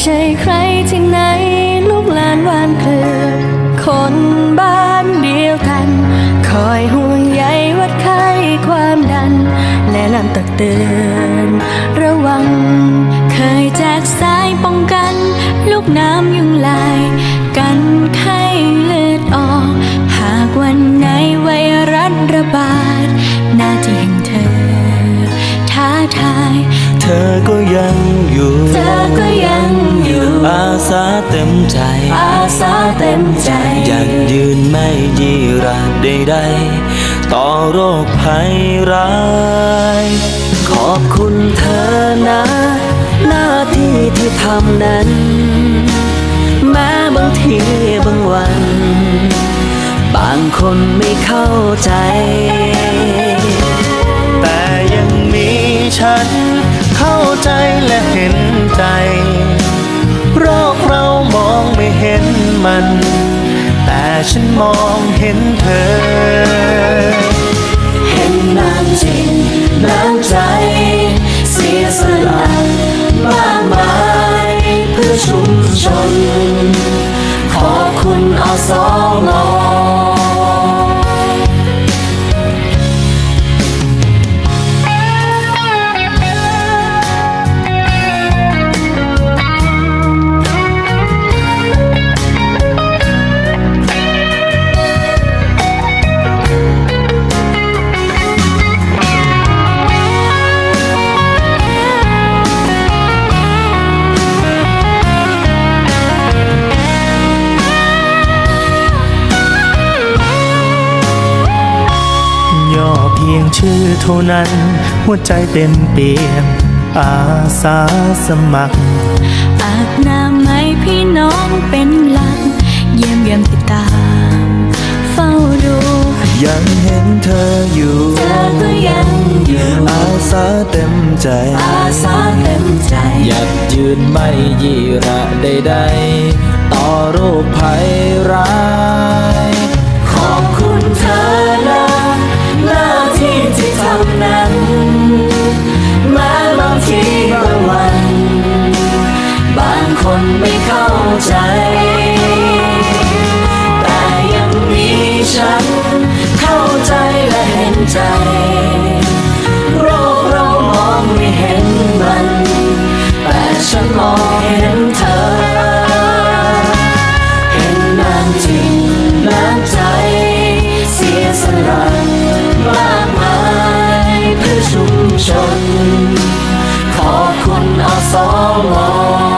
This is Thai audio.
ใช่ใครที่ไหน ลูกหลานหวานเคลือคนบ้านเดียวกัน คอยห่วงใยวัดไข้ความดัน และนำตักเตือน สาเต็มใจ อาสาเต็มใจยังยืนไม่ยีราใดๆต่อโรคภัยร้าย ขอบคุณเธอนะ หน้าที่ที่ทำนั้น แม้บางทีบางวัน บางคนไม่เข้าใจ มัน แต่ฉันมองเห็นเธอ เห็นน้ำจริงน้ำใจ เสียสละมากมายเพื่อชุมชน ขอบคุณอสมย่อ พียงชื่อเท่านั้น หัวใจเต็มเปี่ยมอาสาสมัคร อาบน้ำให้พี่น้องเป็นหลัก เยี่ยมเยี่ยมติดตาม เฝ้าดู ยังเห็นเธออยู่ เธอก็ยังอยู่ อาสาเต็มใจ อาสาเต็มใจ อยากยืนไม่ยีระใดๆ ต่อโรคภัยร้า ใจ แต่ยังมีฉันเข้าใจและเห็นใจ โรคเรามองไม่เห็นมัน แต่ฉันมองเห็นเธอ เห็นน้ำจริงน้ำใจ เสียสละมากมายเพื่อชุมชน ขอบคุณอสมเ